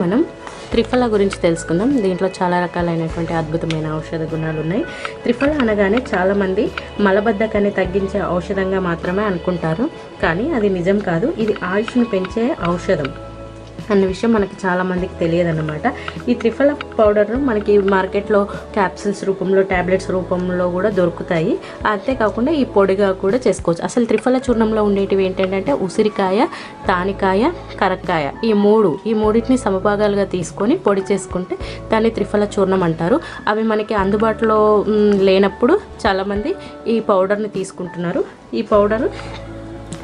మనం త్రిఫల గురించి తెలుసుకుందాం. దీంట్లో చాలా రకాలైనటువంటి అద్భుతమైన ఔషధ గుణాలు ఉన్నాయి. త్రిఫల అనగానే చాలామంది మలబద్ధకాన్ని తగ్గించే ఔషధంగా మాత్రమే అనుకుంటారు. కానీ అది నిజం కాదు. ఇది ఆయుష్ను పెంచే ఔషధం. అన్న విషయం మనకి చాలా మందికి తెలియదు అనమాట ఈ త్రిఫల పౌడర్ మనకి మార్కెట్లో క్యాప్సిల్స్ రూపంలో ట్యాబ్లెట్స్ రూపంలో కూడా దొరుకుతాయి. అంతేకాకుండా ఈ పొడిగా కూడా చేసుకోవచ్చు. అసలు త్రిఫల చూర్ణంలో ఉండేటివి ఏంటంటే ఉసిరికాయ తానికాయ కరక్కాయ. ఈ మూడు ఈ మూడింటిని సమభాగాలుగా తీసుకొని పొడి చేసుకుంటే దాన్ని త్రిఫల చూర్ణం అంటారు. అవి మనకి అందుబాటులో లేనప్పుడు చాలామంది ఈ పౌడర్ని తీసుకుంటున్నారు. ఈ పౌడర్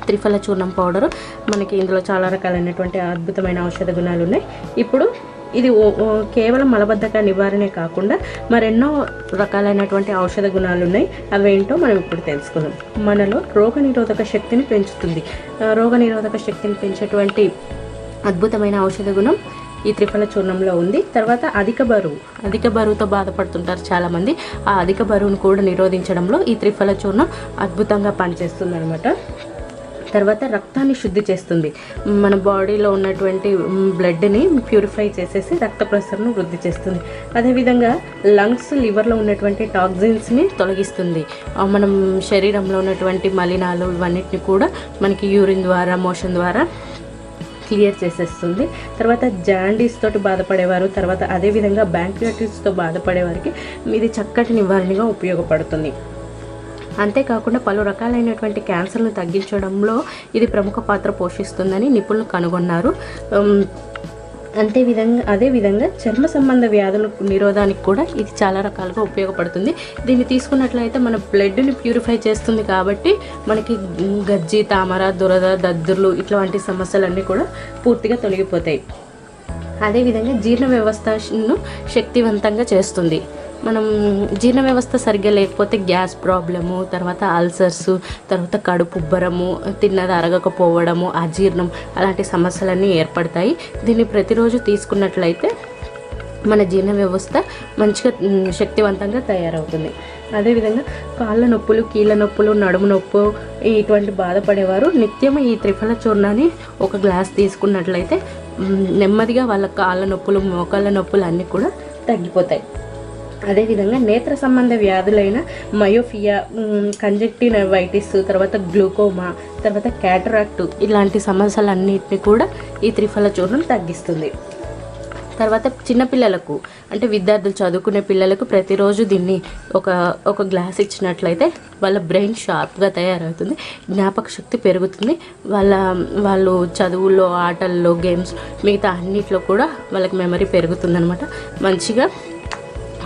త్రిఫల చూర్ణం పౌడరు. మనకి ఇందులో చాలా రకాలైనటువంటి అద్భుతమైన ఔషధ గుణాలు ఉన్నాయి. ఇప్పుడు ఇది ఓ- కేవలం మలబద్ధక నివారణే కాకుండా మరెన్నో రకాలైనటువంటి ఔషధ గుణాలు ఉన్నాయి. అవేంటో మనం ఇప్పుడు తెలుసుకుందాం. మనలో రోగనిరోధక శక్తిని పెంచుతుంది. రోగనిరోధక శక్తిని పెంచేటువంటి అద్భుతమైన ఔషధ గుణం ఈ త్రిఫల చూర్ణంలో ఉంది. తర్వాత అధిక బరువు. అధిక బరువుతో బాధపడుతుంటారు చాలామంది. ఆ అధిక బరువును కూడా నిరోధించడంలో ఈ త్రిఫల చూర్ణం అద్భుతంగా పనిచేస్తుంది అనమాట తర్వాత రక్తాన్ని శుద్ధి చేస్తుంది. మన బాడీలో ఉన్నటువంటి బ్లడ్ని ప్యూరిఫై చేసేసి రక్త ప్రసరణను వృద్ధి చేస్తుంది. అదేవిధంగా లంగ్స్ లివర్లో ఉన్నటువంటి టాక్సిన్స్ని తొలగిస్తుంది. మనం శరీరంలో ఉన్నటువంటి మలినాలు ఇవన్నిటిని కూడా మనకి యూరిన్ ద్వారా మోషన్ ద్వారా క్లియర్ చేసేస్తుంది. తర్వాత జాండీస్ తోటి బాధపడేవారు తర్వాత అదేవిధంగా బ్యాంక్యూటిస్తో బాధపడేవారికి ఇది చక్కటి నివారణగా ఉపయోగపడుతుంది. అంతేకాకుండా పలు రకాలైనటువంటి క్యాన్సర్ను తగ్గించడంలో ఇది ప్రముఖ పాత్ర పోషిస్తుందని నిపుణులు కనుగొన్నారు. అంతే విధంగా అదే విధంగా చర్మ సంబంధ వ్యాధుల నిరోధానికి కూడా ఇది చాలా రకాలుగా ఉపయోగపడుతుంది. దీన్ని తీసుకున్నట్లయితే మన బ్లడ్ని ప్యూరిఫై చేస్తుంది కాబట్టి మనకి గజ్జి తామర దురద దద్దుర్లు ఇట్లాంటి సమస్యలన్నీ కూడా పూర్తిగా తొలగిపోతాయి. అదేవిధంగా జీర్ణ వ్యవస్థను శక్తివంతంగా చేస్తుంది. మనం జీర్ణ వ్యవస్థ సరిగ్గా లేకపోతే గ్యాస్ ప్రాబ్లము తర్వాత అల్సర్స్ తర్వాత కడుపు ఉబ్బరము తిన్నది అరగకపోవడము అజీర్ణం అలాంటి సమస్యలన్నీ ఏర్పడతాయి. దీన్ని ప్రతిరోజు తీసుకున్నట్లయితే మన జీర్ణ వ్యవస్థ మంచిగా శక్తివంతంగా తయారవుతుంది. అదేవిధంగా కాళ్ళ నొప్పులు కీళ్ళ నొప్పులు నడుము నొప్పు ఇటువంటి బాధపడేవారు నిత్యం ఈ త్రిఫల చూర్ణాన్ని ఒక గ్లాస్ తీసుకున్నట్లయితే నెమ్మదిగా వాళ్ళ కాళ్ళ నొప్పులు మోకాళ్ళ నొప్పులు అన్నీ కూడా తగ్గిపోతాయి. అదేవిధంగా నేత్ర సంబంధ వ్యాధులైన మయోఫియా కంజక్టినవైటిస్ తర్వాత గ్లూకోమా తర్వాత క్యాటరాక్ట్ ఇలాంటి సమస్యలన్నింటినీ కూడా ఈ త్రిఫల చూర్ణం తగ్గిస్తుంది. తర్వాత చిన్నపిల్లలకు అంటే విద్యార్థులు చదువుకునే పిల్లలకు ప్రతిరోజు దీన్ని ఒక ఒక గ్లాస్ ఇచ్చినట్లయితే వాళ్ళ బ్రెయిన్ షార్ప్గా తయారవుతుంది జ్ఞాపక శక్తి పెరుగుతుంది. వాళ్ళ వాళ్ళు చదువుల్లో ఆటల్లో గేమ్స్ మిగతా అన్నిట్లో కూడా వాళ్ళకి మెమరీ పెరుగుతుందనమాట మంచిగా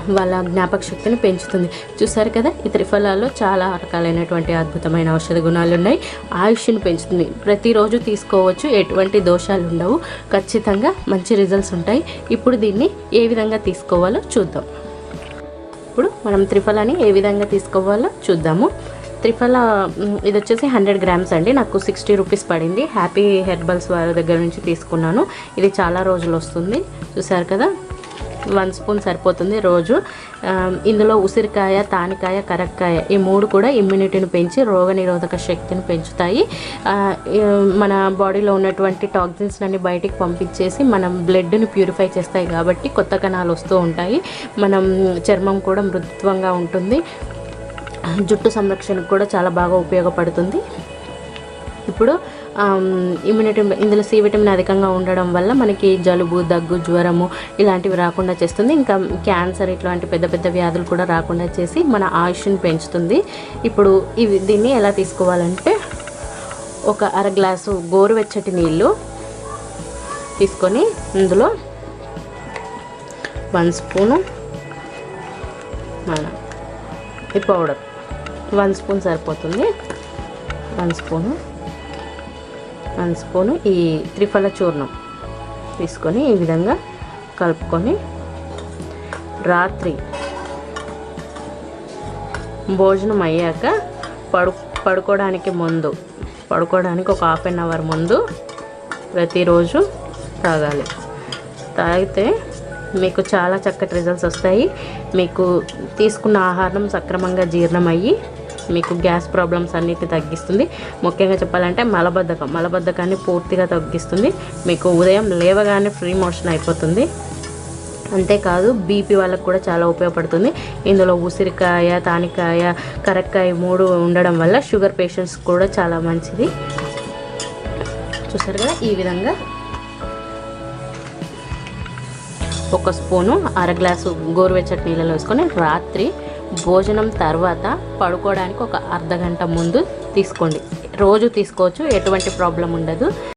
వాళ్ళ జ్ఞాపక శక్తిని పెంచుతుంది. చూసారు కదా? ఈ త్రిఫలాల్లో చాలా రకాలైనటువంటి అద్భుతమైన ఔషధ గుణాలు ఉన్నాయి. ఆయుష్ని పెంచుతుంది. ప్రతిరోజు తీసుకోవచ్చు. ఎటువంటి దోషాలు ఉండవు. ఖచ్చితంగా మంచి రిజల్ట్స్ ఉంటాయి. ఇప్పుడు దీన్ని ఏ విధంగా తీసుకోవాలో చూద్దాం. ఇప్పుడు మనం త్రిఫలాని ఏ విధంగా తీసుకోవాలో చూద్దాము. త్రిఫల ఇది వచ్చేసి హండ్రెడ్ గ్రామ్స్ అండి. నాకు సిక్స్టీ రూపీస్ పడింది. హ్యాపీ హెర్బల్స్ వారి దగ్గర నుంచి తీసుకున్నాను. ఇది చాలా రోజులు వస్తుంది. చూసారు కదా? వన్ స్పూన్ సరిపోతుంది రోజు. ఇందులో ఉసిరికాయ తానికాయ కరక్కాయ ఈ మూడు కూడా ఇమ్యూనిటీని పెంచి రోగనిరోధక శక్తిని పెంచుతాయి. మన బాడీలో ఉన్నటువంటి టాక్సిన్స్ అన్ని బయటికి పంపించేసి మనం బ్లడ్ని ప్యూరిఫై చేస్తాయి కాబట్టి కొత్త కణాలు వస్తూ ఉంటాయి. మనం చర్మం కూడా మృదుత్వంగా ఉంటుంది. జుట్టు సంరక్షణకు కూడా చాలా బాగా ఉపయోగపడుతుంది. ఇప్పుడు ఇమ్యూనిటీ ఇందులో సి విటమిన్ అధికంగా ఉండడం వల్ల మనకి జలుబు దగ్గు జ్వరము ఇలాంటివి రాకుండా చేస్తుంది. ఇంకా క్యాన్సర్ ఇట్లాంటి పెద్ద పెద్ద వ్యాధులు కూడా రాకుండా చేసి మన ఆయుష్ని పెంచుతుంది. ఇప్పుడు ఇవి దీన్ని ఎలా తీసుకోవాలంటే ఒక అర గ్లాసు గోరువెచ్చటి నీళ్ళు తీసుకొని ఇందులో వన్ స్పూను మన ఈ పౌడర్. వన్ స్పూన్ సరిపోతుంది. వన్ స్పూను వన్ స్పూను ఈ త్రిఫల చూర్ణం తీసుకొని ఈ విధంగా కలుపుకొని రాత్రి భోజనం అయ్యాక పడు పడుకోవడానికి ముందు పడుకోవడానికి ఒక హాఫ్ అన్ అవర్ ముందు ప్రతిరోజు తాగాలి. తాగితే మీకు చాలా చక్కటి రిజల్ట్స్ వస్తాయి. మీకు తీసుకున్న ఆహారం సక్రమంగా జీర్ణమయ్యి మీకు గ్యాస్ ప్రాబ్లమ్స్ అన్నిటిని తగ్గిస్తుంది. ముఖ్యంగా చెప్పాలంటే మలబద్ధకం. మలబద్ధకాన్ని పూర్తిగా తగ్గిస్తుంది. మీకు ఉదయం లేవగానే ఫ్రీ మోషన్ అయిపోతుంది. అంతేకాదు బీపీ వాళ్ళకు కూడా చాలా ఉపయోగపడుతుంది. ఇందులో ఉసిరికాయ తానికాయ కరక్కాయ మూడు ఉండడం వల్ల షుగర్ పేషెంట్స్ కూడా చాలా మంచిది. చూసారు కదా ఈ విధంగా? ఒక స్పూను అర గ్లాసు గోరువెచ్చటి నీళ్ళలో వేసుకొని రాత్రి భోజనం తర్వాత పడుకోవడానికి ఒక అర్ధ గంట ముందు తీసుకోండి. రోజు తీసుకోవచ్చు ఎటువంటి ప్రాబ్లం ఉండదు.